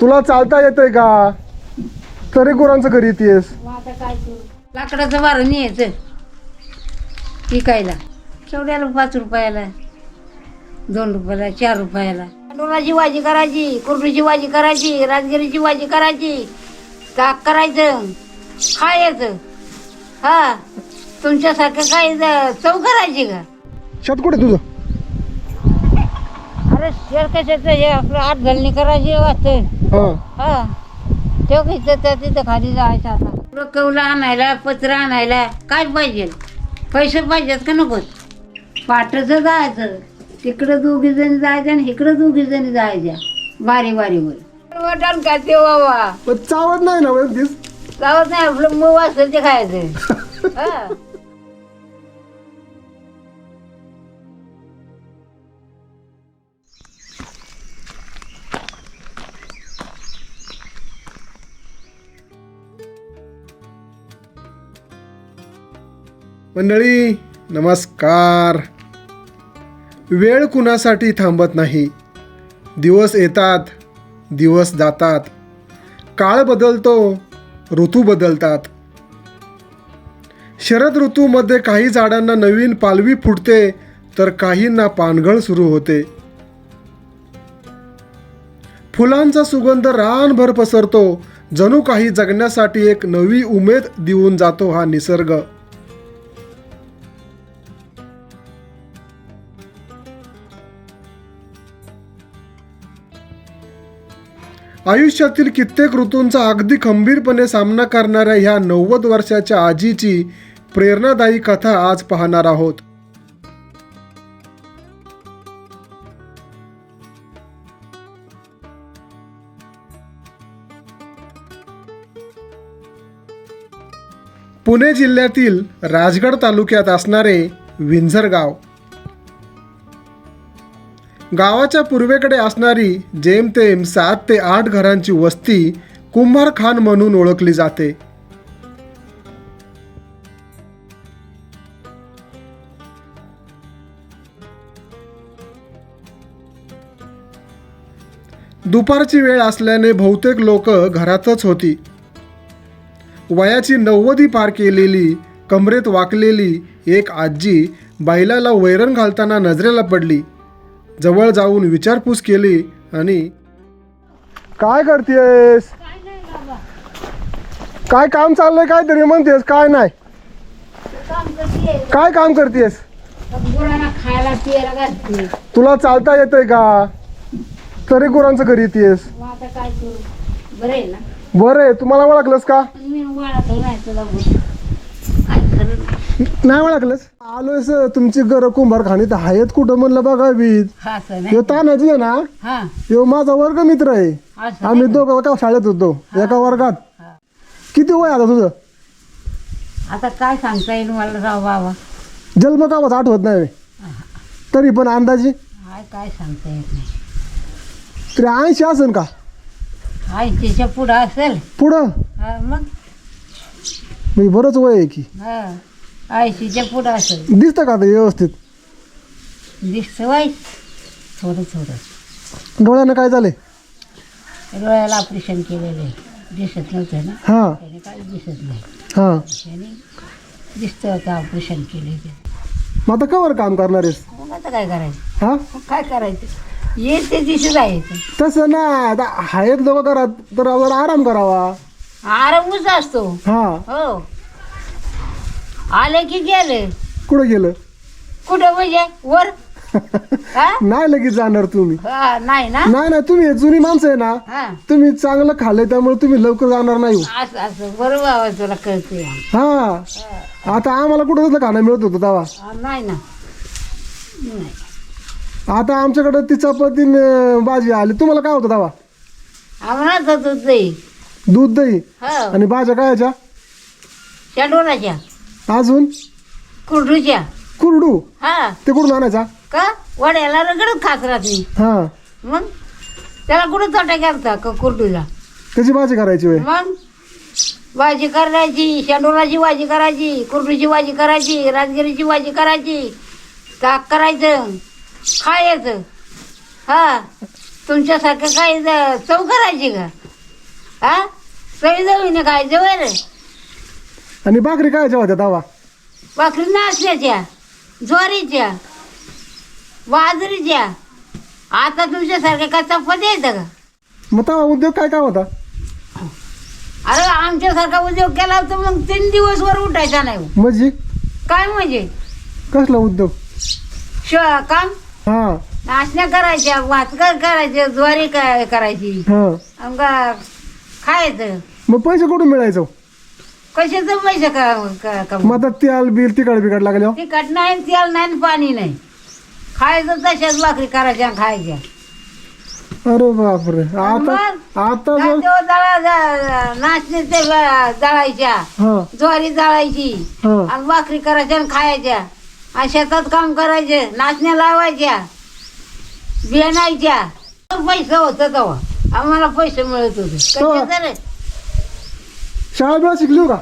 तुला चालता येतंय का? तरी गुरांचं घरी येतेस. मग आता काय करू लाकडाचं बारून यायचं विकायला. केवढ्याला पाच रुपयाला दोन रुपयाला चार रुपयाला. डोलाची भाजी करायची कुरडूची भाजी करायची राजगिरीची भाजी करायची ताक करायचं खायचं. हा तुमच्यासारखं काय ज- चव करायची का? शेत कुठे तुझं? अरे शेर कशाचं हे आपलं आठ घालणी करायची वाटतं. हा. हा. तेव्हा काही त्या तिथं खाली जायचं आता. पुढं कौला आणायला पत्र आणायला काय पाहिजे? पैसे पाहिजेत का नकोत पाठचं जायचं. तिकडं दोघी जणी जायचं आणि इकडं दोघी जणी जायच्या बारी बारीवर वाटण का ते बाबा पण चावत नाही ना म्हणजे गावात नाही आपलं मऊ असेल ते खायचं. हा. मंडळी नमस्कार. वेळ कुणासाठी थांबत नाही? दिवस येतात दिवस जातात. काळ बदलतो ऋतू बदलतात. शरद ऋतूमध्ये काही झाडांना नवीन पालवी फुटते तर काहींना पानगळ सुरू होते. फुलांचा सुगंध रानभर पसरतो जणू काही जगण्यासाठी एक नवी उमेद देऊन जातो हा निसर्ग. आयुष्यातील कित्येक ऋतूंचा अगदी खंबीरपणे सामना करणाऱ्या ह्या नव्वद वर्षाच्या आजीची प्रेरणादायी कथा आज पाहणार आहोत. पुणे जिल्ह्यातील राजगड तालुक्यात असणारे विंझर गाव गावाच्या पूर्वेकडे असणारी जेमतेम सात ते आठ घरांची वस्ती कुंभार खान म्हणून ओळखली जाते. दुपारची वेळ असल्याने बहुतेक लोक घरातच होती. वयाची नव्वदी पार केलेली कमरेत वाकलेली एक आजी बैलाला वैरण घालताना नजरेला पडली. जवळ जाऊन विचारपूस केली आणि काय करतेस? काय काम चाललंय काय तरी म्हणतेस काय नाही? काय काम करतेस? खायला पियाला तुला चालता येतंय का? तरी गुरांचं घरी येतेस. बरं आहे. तुम्हाला ओळखलंस का? नाही आलोय सर तुमची घर कुंभार खाणीत आहेत कुठं म्हणलं हा असं नाही. यो तानाजी आहे ना? हा. यो माझा वर्ग मित्र आहे. असं आम्ही दोघं एका शाळेत होतो एका वर्गात. हा. किती वय आता तुझं? आता काय सांगता येईल मला राव बाबा. जन्म कामाच आठवत नाही. तरी पण अंदाजे? काय काय सांगता येत नाही. तरी ऐंशी असेल का? ऐंशीच्या पुढं असेल. पुढं? हा मग? मी बरंच वय आहे की. हा. ऐंशीच्या पुढं दिसतं का आता व्यवस्थित? दिसतं वाईट थोडं थोडं. डोळ्यानं काय झाले डोळ्याला ऑपरेशन केलेलं आहे. दिसत नव्हतं ना? हां. त्याने काही दिसत नाही. हां. त्याने दिसतं आता ऑपरेशन केले ते मग आता कवर काम करणार आहेस? मग आता काय करायचं? हां? मग काय करायचं? येत ते दिसत आहे तसं ना आता आहेत लोक घरात तर जरा आराम करावा. आरामच असतो. हां. हो. आले की गेले? कुठं गेलं? कुठं म्हणजे? वर? हा? नाही लगेच जाणार तुम्ही. हा, नाही ना? नाही नाही तुम्ही जुनी माणसं आहे ना हा. तुम्ही चांगलं खाल्लंय त्यामुळे तुम्ही लवकर जाणार नाही असं असं. बरोबर आहे तुला कळते हा. आता आम्हाला कुठं तसलं खाणं मिळत होतं तेव्हा? हा, नाही ना. नाही आता आमच्याकडे ती चपाती न भाजी आली. तुम्हाला काय होतं आम्हाला तर दूध दही. दूध दही? हो. आणि भाज्या कायच्या शेंडोराच्या अजून? कुरडूच्या. कुरडू? हा. ते कुठून आणायचा? का? वड्याला रगडत खात राहत. हा. मग? त्याला कुठं तोटा घालता का कुरडूला? त्याची भाजी करायची मग? भाजी करायची शेंडोराची भाजी करायची कुरडूची भाजी करायची राजगिरीची भाजी करायची. ताक करायचं खायचं. हा. तुमच्यासारखं काय चव करायची का? हा? चवी जवीने काय जवळ आणि भाकरी काय होत्या तवा? भाकरी नाचण्याच्या ज्वारीच्या बाजरीच्या. आता तुमच्यासारख्या काय चपाती येतं का? मग तवा उद्योग काय काय होता? अरे आमच्यासारखा उद्योग केला तर मग तीन दिवस वर उठायचा नाही. म्हणजे? काय म्हणजे? कसला उद्योग? श काम? हा. नाचण्या करायच्या भातकर करायच्या ज्वारी काय करायची? हा. आमका खायचं. मग पैसे कुठून मिळायचं? कशाचं पैसे का का- का- मग आता तेल बिल तिकड बिकड लागले हो. तिखट नाही तेल नाही पाणी नाही. खायचं तशाच भाकरी करायच्या आणि खायच्या. अरे बापरे. आता? आता काय दळा नाचणे ते दळायच्या हा. ज्वारी दळायची हा. आणि भाकरी करायच्या आणि खायच्या. आणि शेतात काम करायचे नाचण्या लावायच्या. बियाणायच्या. पैसे होतं तेव्हा. आम्हाला पैसे मिळत होते. तेव्हा? कशाचं रे? शाळा शिकली हो का?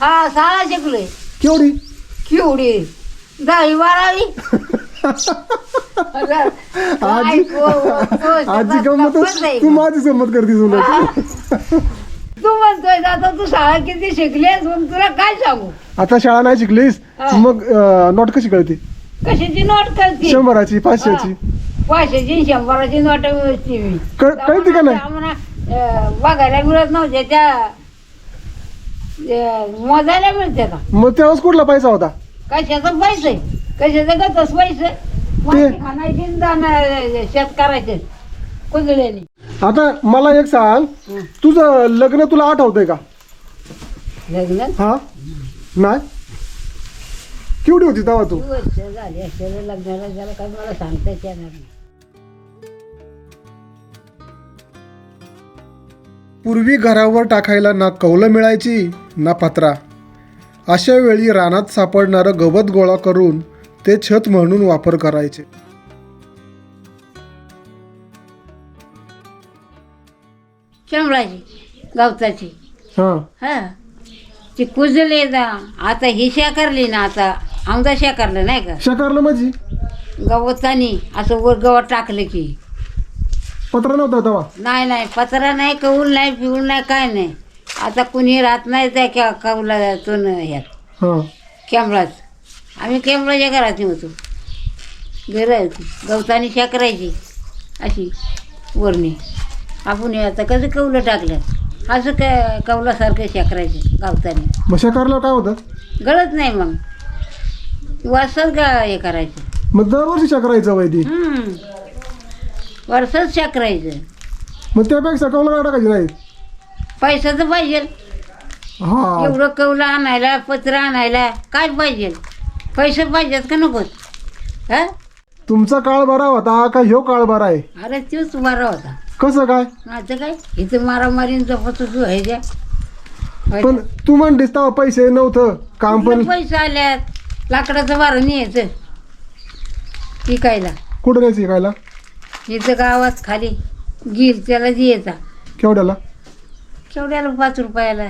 हा शाळा शिकलोय केवढी? केवढी? दहावी बारावी? आजी आजी गंमत तू माझी गंमत करतीस उलट. तू म्हणतोय आता तू शाळा किती शिकलीस? मग तुला काय सांगू? आता शाळा नाही शिकलीस. मग नोट कशी कळते? कशाची नोट करते शंभराची पाचशेची. पैशाची शंभराची नोट कळते का नाही? बघायला मिळत नव्हते त्या मोजायला मिळते का? मग तेव्हाच कुठला पैसा होता? कशाचं पैसे? कशाचं गतच पैसे? माती खाणायची आणि दाणं शेत करायचे आता मला एक सांग. हं. तुझं लग्न तुला आठवतंय का? लग्न? हा? नाही? केवढी होती तेव्हा तू? वर्ष झाली असेल लग्नाला त्याला काही मला सांगता येणार नाही. पूर्वी घरावर टाकायला ना कौलं मिळायची ना पत्रा. अशा वेळी रानात सापडणारं गवत गोळा करून ते छत म्हणून वापर करायचे. गवताची. हा. हा. ती कुजले जा आता ही शेकारली ना आता आमदा शेकारलं नाही का? शकारलं माझी गवतानी असं वर गवत टाकलं की. पत्रा नव्हता तेव्हा. नाही नाही पत्रा नाही कौल नाही पिऊल नाही काय नाही. आता कुणी राहत नाही त्या क्या कौलातून ह्यात. हा. कॅमळात. आम्ही कॅमळाच्या घरात होतो. घरं गवतानी शेकरायची अशी वरणी. आपण हे आता कसं कौलं टाकलं? असं काय कौलासारखं शेकरायचं गवतानी. मग शकारला काय होतं? गळत नाही मग. वर्षच गा हे करायचं. मग दरवर्षी शकरायचं वैदी हम्म. वर्षच शेकरायचं मग त्यापेक्षा कौला काय टाकायची नाही पैसा तर पाहिजे. हा. एवढं कौलं आणायला पत्र आणायला काय पाहिजे? पैसे पाहिजेत का नकोत हा? तुमचा काळ बरा होता का ह्यो काळ बरा आहे? अरे तोच बरा होता. कसं काय? आता काय? इथं मारामारीन जपत तू ह्याच्या पण तू म्हणतेस तेव्हा पैसे नव्हतं काम पण पैसे आल्यात. लाकडाचं वारं न्यायचं. विकायला कुठं न्यायचं खायला इथं गावात खाली. गिर त्याला द्यायचा केवढ्याला? केवढ्याला? पाच रुपयाला.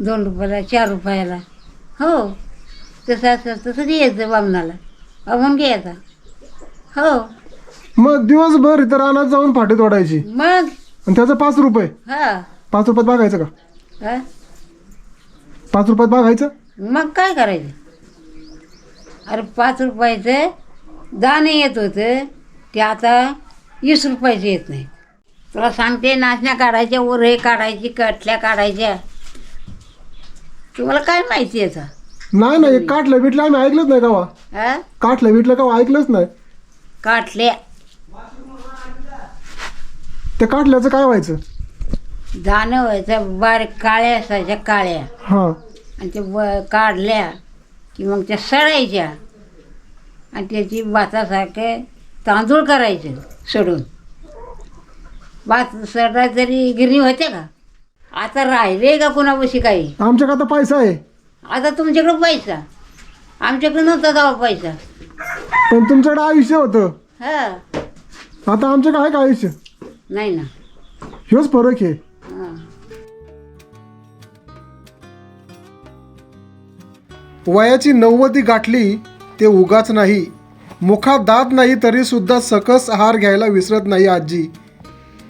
दोन रुपयाला चार रुपयाला. हो. तसं असं तसं द्यायचं बामणाला बामून घ्यायचा हो. मग दिवसभर इथं रानात जाऊन फाटी तोडायची. मग? आणि त्याचं पाच रुपये. हा. पाच रुपयात बघायचं का? हा? पाच रुपयात बघायचं मग काय करायचं? अरे पाच रुपयाचं दाणे येत होतं. ते आता वीस रुपयाचं येत नाही. तुला सांगते नाचण्या काढायच्या हे काढायची कटल्या काढायच्या. तुम्हाला काय माहिती आहे आता? नाही नाही काठलं बिटलं आम्ही ऐकलंच नाही का हा? काठलं बिटलं का ऐकलंच नाही. काटल्या. त्या काठल्याचं काय व्हायचं? दाणं व्हायचं बारीक काळ्या असायच्या काळ्या. हा. आणि ते ब काढल्या की मग त्या सडायच्या. आणि त्याची भातासारखं तांदूळ करायचं सडून. भात सडा तरी गिरणी होते का? आता राहिले का कुणापाशी काही? आमच्याकडे आता पैसा आहे. आता तुमच्याकडं पैसा. आमच्याकडे नव्हता तेव्हा पैसा. पण तुमच्याकडे आयुष्य होतं. हा. आता आमच्याकडे आहे का आयुष्य? नाही ना. ह्योच फरक आहे. हां. वयाची नव्वदी गाठली ते उगाच नाही. मुखात दात नाही तरी सुद्धा सकस आहार घ्यायला विसरत नाही आजी.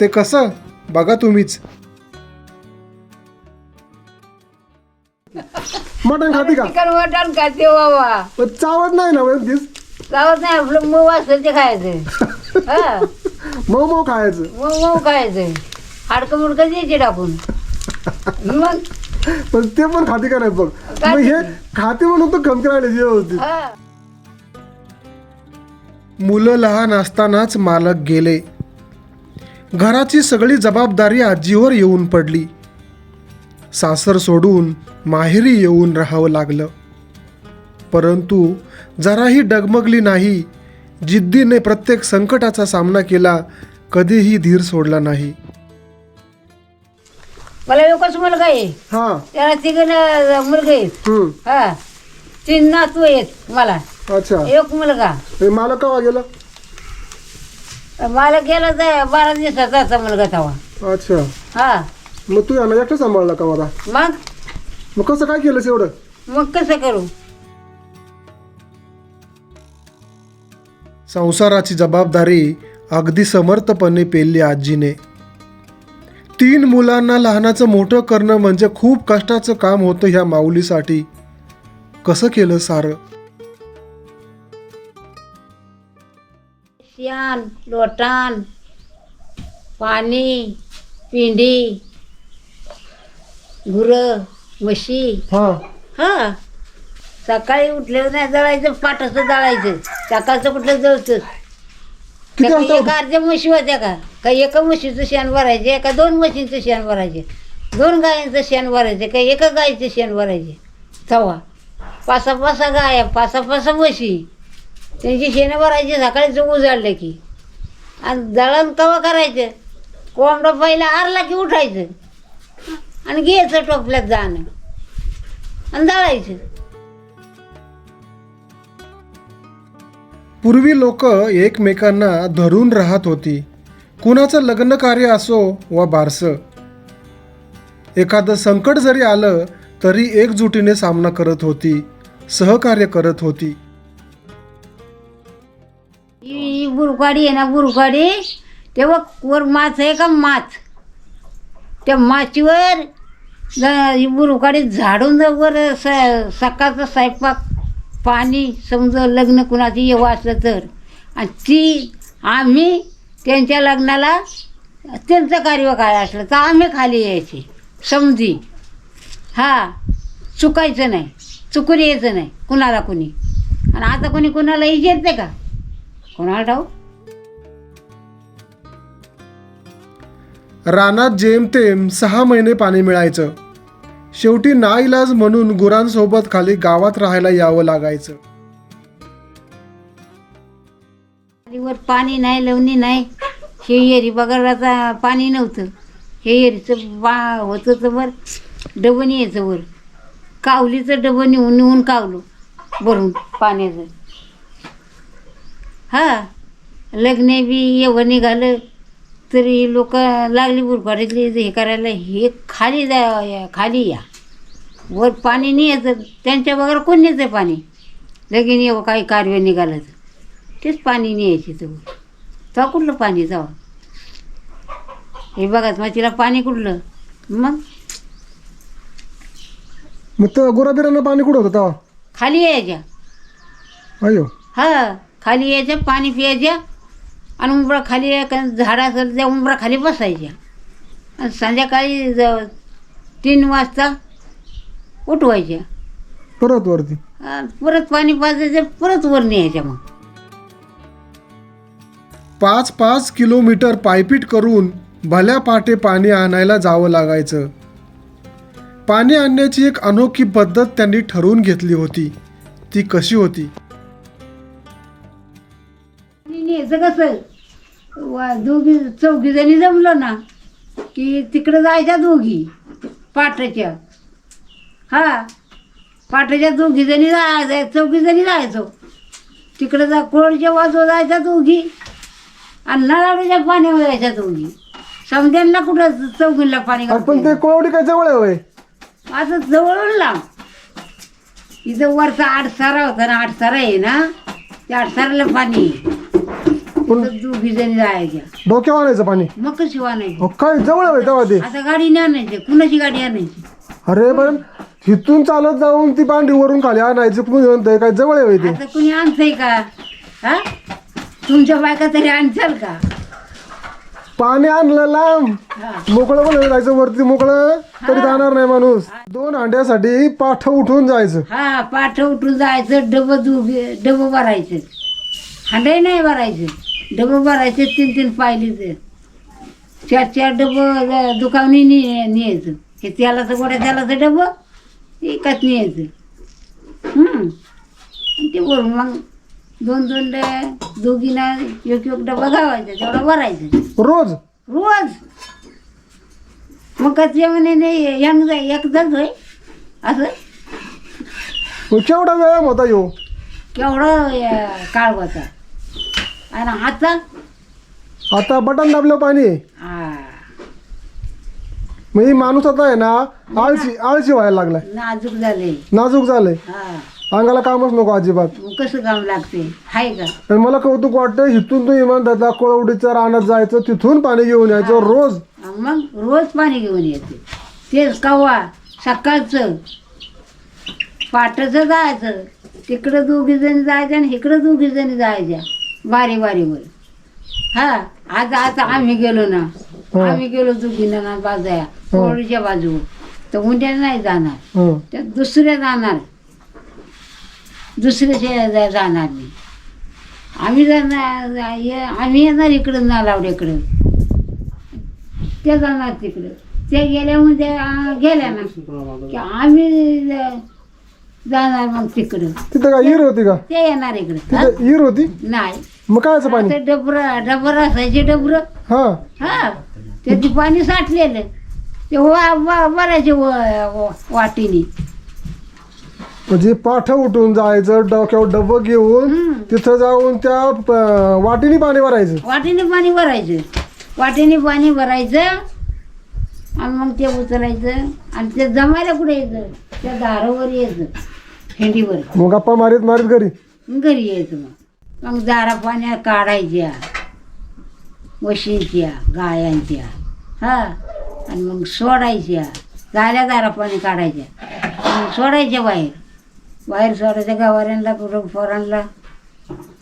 ते कसं? बघा तुम्हीच. मटण खाते का? चिकन मटण खाते बाबा. पण चावत नाही ना व्यवस्थित गावात नाही आपलं मऊ असेल ते खायचं. हा. मऊ मऊ खायचं. मऊ मऊ खायचं. हाडकं मुडकं द्यायचे टाकून. मग? पण ते पण खाते का नाही बघ? मग हे खाते म्हणून तर कम करायला जे होती हा. मुलं लहान असतानाच मालक गेले. घराची सगळी जबाबदारी आजीवर येऊन पडली. सासर सोडून माहेरी येऊन राहावं लागलं. परंतु जराही डगमगली नाही. जिद्दीने प्रत्येक संकटाचा सामना केला कधीही धीर सोडला नाही. मला एकच मुलगा आहे. हा. त्याला तिघ मुलगा हम्म. हा. तीन नातू आहेत मला. अच्छा. एक मुलगा. हे मालक कवा गेलं? मला गेला तर बारा दिवसाचा होता मुलगा तवा. अच्छा. हा. मग तू यांना एकटं सांभाळला का मला मग? मग कसं काय केलंस एवढं? मग कसं करू? संसाराची जबाबदारी अगदी समर्थपणे पेलली आजीने. तीन मुलांना लहानाचं मोठं करणं म्हणजे खूप कष्टाचं काम होतं ह्या माऊलीसाठी. कसं केलं सारं? शियान लोटान पाणी पिंडी गुरं म्हशी. हा. हा. सकाळी उठल्यावर नाही जळायचं पाटाचं जळायचं. सकाळचं कुठलं जळतं? किती एक अर्ध्या म्हशी होत्या का? का एका म्हशीचं शेण भरायचे का दोन म्हशींचं शेण भरायचे? दोन गायांचं शेण भरायचे का एका गायचं शेण भरायचे? तवा पासा पासा गाया पासा पासा म्हशी त्यांची शेणं भरायची सकाळी उजाडलं की. आणि दळण कवा करायचं? कोंबडा पहिला आरला की उठायचं. आणि घ्यायचं टोपल्यात जाणं. आणि दळायचं. पूर्वी लोक एकमेकांना धरून राहत होती. कुणाचं लग्न कार्य असो वा बारसं. एखादं संकट जरी आलं तरी एकजुटीने सामना करत होती. सहकार्य करत होती. ही बुरकाडी आहे ना बुरकाडी तेव्हा वर माच आहे का माच? त्या माचीवर ज- ही बुरकाडी झाडून वर स सकाळचा स्वयंपाक पाणी समजा लग्न कुणाचं येवं असलं तर. आणि ती आम्ही त्यांच्या लग्नाला त्यांचं कार्य काय असलं तर आम्ही खाली यायची. समजी. हा चुकायचं नाही. चुकून यायचं नाही कुणाला कुणी. आणि आता कोणी कुणाला येते का? कोणाला ठाऊ रानात जेमतेम सहा महिने पाणी मिळायचं. शेवटी नाईलाज म्हणून गुरांसोबत खाली गावात राहायला यावं लागायचं. वर पाणी नाही लवणी नाही. हे एरी बगाराचा पाणी नव्हतं. हे एरीचं बा होतं तर वर डबं यायचं वर. कावलीचं डबं नेऊन नेऊन कावलो भरून पाण्याचं. हा लग्ने बी एवढं निघालं तरी लोक लागली बुरपाडीतली हे करायला हे खाली जा खाली या. वर पाणी नाही यायचं त्यांच्या बगर कोण न्यायचं पाणी? लगीन येवं काही कारवे निघालं तर. तेच पाणी न्यायचे तो तो कुठलं पाणी जावं? हे बघा मग तिला पाणी कुठलं? मग मग तर गुराबिरांना पाणी कुठं होतं तेव्हा? खाली यायच्या अयो. हा खाली यायच्या पाणी प्यायच्या आणि उंबरा खाली या- का झाडं असेल त्या उंबरा खाली बसायच्या आणि संध्याकाळी ज- तीन वाजता उठवायच्या परत वरती? आणि परत पाणी पाजायचं परत वर न्यायच्या मग. पाच पाच किलोमीटर पायपीट करून भल्या पाटे पाणी आणायला जावं लागायचं. पाणी आणण्याची एक अनोखी पद्धत त्यांनी ठरवून घेतली होती. ती कशी होती? न्यायचं कसं? वा दोघी चौघी जणी जमलो ना की तिकडं जायच्या दोघी पाटाच्या हा पाटाच्या दोघी जणी जायचं चौघी जणी जायचो. तिकडं जा कोळच्या वाजव जायच्या दोघी आणि नळाच्या पाण्यावर जायच्या दोघी. समजायला कुठं चौघीला पाणी घालते. कोवडी काय जवळ आहे होय? आता जवळून लांब इथं वरचा आठ सारा होता ना आठ सारा आहे ना त्या अडसरलं पाणी दोघी जण जायच्या डोक्यावर आणायचं पाणी? मग कशी आणायची? अहो, काय जवळ आहे तेव्हा ते? आता गाडी नाही आणायची कुणाची गाडी आणायची? अरे पण इथून चालत जाऊन ती पांडी वरून खाली आणायची कुणी म्हणतंय? काय जवळ आहे ते? आता कुणी आणतंय का? हा? तुमच्या बायका तरी आणचाल का? पाणी आणलं लांब. मोकळं पण जायचं वरती मोकळं. तरी जाणार नाही माणूस. दोन अंड्यासाठी पाठ उठून जायचं. हा पाठ उठून जायचं डबं डबं भरायचं. हांडाही नाही भरायचं. डबं भरायचे तीन तीन पाहिली तर चार चार डबं दुकानी न्यायचं. हे त्यालाचं गोड्या त्यालाचं डबं एकाच न्यायचं. ते वरून मग दोन दोन दोघींना एक एक डबा गावायचा तेवढा भरायचं. रोज? रोज. मग का ते म्हणे नाही यंग जाय एकदाच होय. असं. मग केवढा व्यायाम होता यो? केवढं अं, काळ होता. आणि आता? आता बटन दाबलं पाणी. आ, मग ही माणूस आता आहे ना आळशी आळशी व्हायला लागलाय. नाजूक झाले. नाजूक झालंय हा. अंगाला कामच नको अजिबात. कसं काम लागते? हाय का? आणि मला कौतुक वाटतं इथून तू इमानदारला कोळवडीच्या रानात जायचं तिथून पाणी घेऊन यायचं रोज. आणि मग रोज पाणी घेऊन येते. तेच कवा? सकाळचं. पाटाचं जायचं. तिकडं दोघी जणी जायच्या आणि इकडं दोघी जणी जायच्या. बारी बारीवर. हा आज आता आम्ही गेलो ना. आम्ही गेलो दोघींना ना बाजाया कोरडीच्या बाजूवर. तर उद्या नाही जाणार. हं. त्या दुसऱ्या जाणार. दुसऱ्याच्या जा- जाणार नाही. आम्ही जाणार आम्ही येणार इकडं नालावड्याकडं. ते जाणार तिकडं. ते गेल्या म्हणजे गेल्या ना. की आम्ही जाणार मग तिकडं. तिथं काय हिर होती का? ते येणार इकडं? तिथं हिर होती? नाही. मग कायचं पाणी? ते डबर डबर असायचे डबर. हा. हा. त्याची पाणी साठलेलं. ते वा वा भरायचे व- व- वाटीने. म्हणजे पाठ उठून जायचं डोक्यावर डबं घेऊन. तिथं जाऊन त्या प- वाटीने पाणी भरायचं. वाटीने पाणी भरायचं. वाटीने पाणी भरायचं आणि मग ते उचलायचं आणि ते जमायला कुठे यायचं? त्या दारावर यायचं फेंडीवर मग गप्पा मारीत मारीत घरी. घरी यायचं मग. मग दारा पाण्या काढायच्या म्हशींच्या गायांच्या हा. आणि मग सोडायच्या झाल्या दारा पाणी काढायच्या. सोडायच्या बाहेर. बाहेर सोडायच्या गावाऱ्यांना कुठं पोरांना.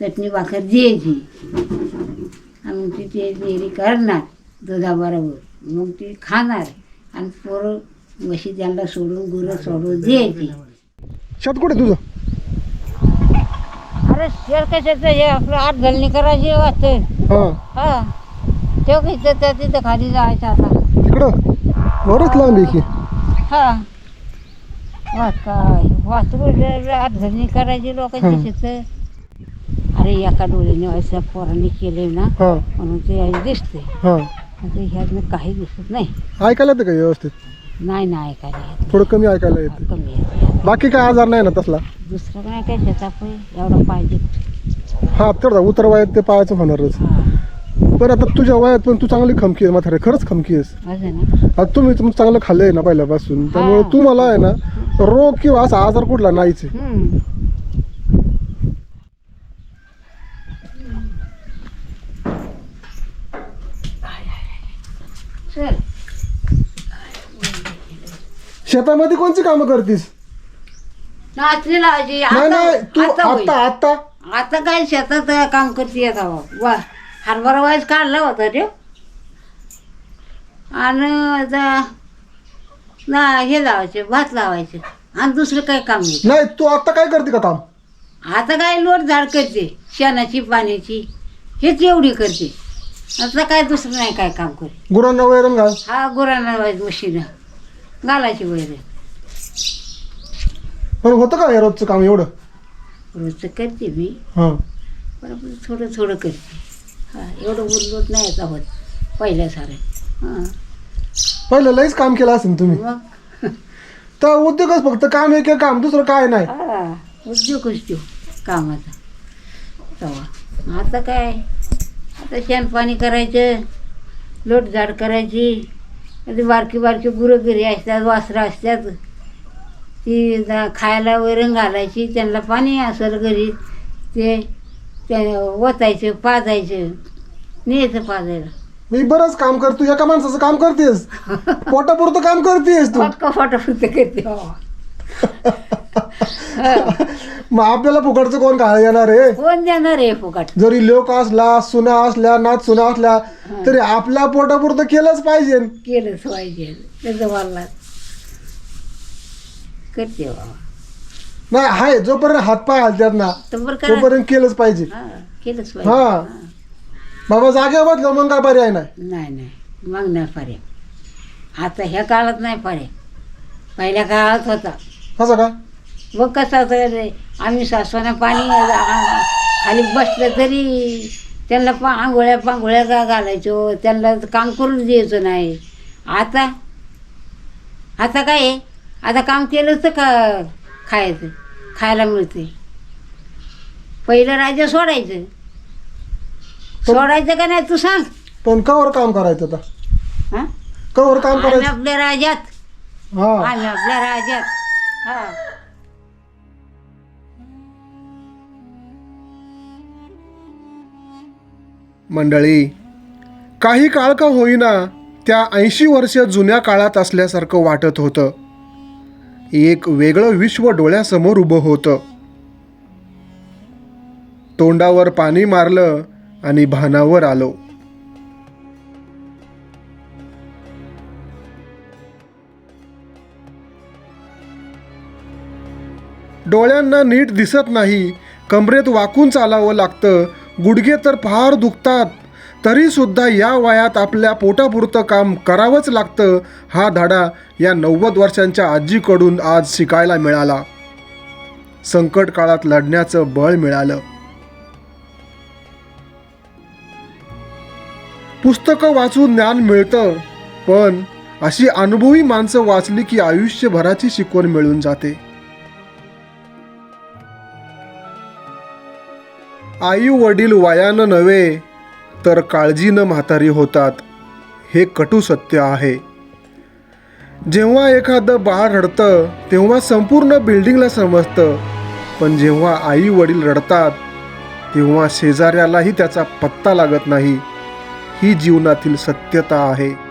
चटणी भाकर द्यायची. आणि मग ती ते नेरी करणार दुधाबरोबर. मग ती खाणार. आणि पोरं म्हशी त्यांना सोडून गुरं सोडून द्यायची. शेत कुठे तुझं? अरे शेर कशाचं हे आपलं आठ घालणी करायची वाटतं. हा. हा. तेव्हा तिथं खाली जायचं आता. तिकडं बरंच लांब आहे की. हा. करायची लोकांची. शेतं अरे एका डोळ्याने असं पोरांनी केले ना म्हणून ते दिसते. हा. ह्यातनं काही दिसत नाही. ऐकायला येतं का व्यवस्थित? नाही ना ऐकायला येत थोडं कमी ऐकायला येतं. कमी येत बाकी काय आजार नाही ना तसला? दुसरं काय काय शेता पण एवढं पाहिजे. हा तेवढा उतर वयात ते पाहायचं होणारच. हा. पण आता तुझ्या वयात पण तू चांगली खमकी आहे खरंच खमकी आहेस. आता तुम्ही तुम चांगलं खाल्लंय ना पहिल्यापासून. त्यामुळे तू मला आहे ना रोग किंवा असा आजार कुठला नाहीच आहे. हम्म. चल शेतामध्ये कोणची कामं करतीस लावायची नाही नाही तू आता होईल. आता आता आता काय शेतात काम करते आता वा हरभरा वाईस काढला होता रे आणि आता ना हे लावायचे भात लावायचे. आणि दुसरं काय काम नाही. नाही तू आता काय करते का काम आता काय लोट झाड करते शेणाची पाण्याची हेच एवढी करते. आता काय दुसरं नाही काय काम करते. गुरांना वैरण घाल. हा गुरांना वाईज मशीन घालायची वगैरे पण होतं का हे रोजचं काम एवढं? रोजचं करते मी. हा. पण थोडं थोडं करते. हा एवढं उरलोट नाही आता होत पहिल्यासारं हां. पहिलं लईच काम केलं असेल तुम्ही. मग? तर उद्योगच फक्त काम एक एक काम दुसरं काय नाही. हा उद्योगच तो कामाचा. आता काय? आता शेणपाणी करायचं लोटझाड करायची कधी बारकी बारकी गुरं घरी असतात वासरं असतात. ती जा- खायला वैरण घालायची त्यांना पाणी असेल घरी ते त्या ओतायचं पाजायचं न्यायचं पाजायला. मी बरंच काम कर तू एका माणसाचं काम करतेस. पोटापुरतं काम करतेस तू. पक्का फोटो फुटते करते बाबा मग आपल्याला फुकटचं कोण काय येणार आहे? कोण देणार आहे फुकट? जरी लोक असला सुना असल्या नाच सुना असल्या तरी आपल्या पोटापुरतं केलंच पाहिजे. केलंच पाहिजे. त्याचं वाला करते बाबा. नाही आहे जोपर्यंत हातपाय हलतात ना करा. तोपर्यंत केलंच पाहिजे. हा, केलंच हा. बाबा जागेवर बदलं मग काय पर्याय नाही. नाही नाही. मग नाही पर्याय. आता ह्या काळात नाही पर्याय. पहिल्या काळात होता. कसं काय मग कसं होतं रे? आम्ही सासवाना पाणी आ- खाली बसलं तरी त्यांना पा आंघोळ्या पांघोळ्या गा घालायचो. त्यांना काम करून द्यायचो नाही. आता? आता काय आहे? आता काम केलंच तर का खायचं. खायला मिळते पहिलं राज्य सोडायचं. सोडायचं का नाही तू सांग. पण कवर काम करायचं आता. हां? कवर काम आम्ही करायचं. आपल्या राज्यात. हा. आम्ही आपल्या राज्यात. हा. मंडळी काही काळ का होईना त्या ऐंशी वर्ष जुन्या काळात असल्यासारखं वाटत होतं. एक वेगळं विश्व डोळ्यासमोर उभं होतं. तोंडावर पाणी मारलं आणि भानावर आलो. डोळ्यांना नीट दिसत नाही. कमरेत वाकून चालावं लागतं. गुडघे तर फार दुखतात. तरीसुद्धा या वयात आपल्या पोटापुरतं काम करावंच लागतं हा धडा या नव्वद वर्षांच्या आजीकडून आज शिकायला मिळाला. संकट काळात लढण्याचं बळ मिळालं. पुस्तकं वाचून ज्ञान मिळतं पण अशी अनुभवी माणसं वाचली की आयुष्यभराची शिकवण मिळून जाते. आई वडील वयानं नव्हे तर काळजीनं म्हातारी होतात हे कटू सत्य आहे. जेव्हा एखादं बाळ रडतं तेव्हा संपूर्ण बिल्डिंगला समजतं पण जेव्हा आई वडील रडतात तेव्हा शेजाऱ्यालाही त्याचा पत्ता लागत नाही. ही जीवनातील सत्यता आहे.